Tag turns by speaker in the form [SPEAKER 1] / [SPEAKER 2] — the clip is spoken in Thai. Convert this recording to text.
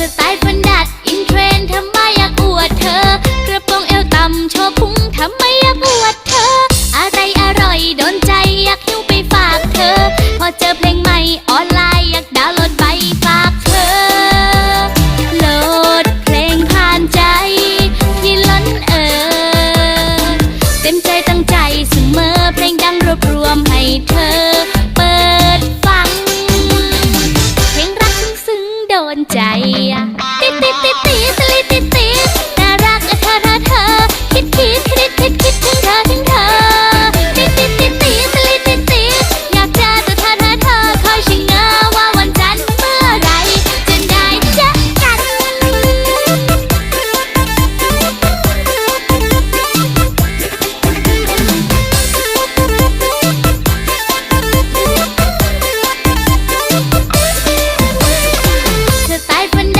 [SPEAKER 1] สไตล์ฟันดัดอินเทรนด์ทำไมอยากอวดเธอ กระโปรงเอวต่ำโชว์พุงทำไมอยากอวดเธอ อะไรอร่อยโดนใจอยากหิ้วไปฝากเธอ พอเจอเพลงใหม่ออนไลน์อยากดาวน์โหลดไปฝากเธอ โหลดเพลงผ่านใจ ที่ล้นเออ เต็มใจตั้งใจเสมอ อะ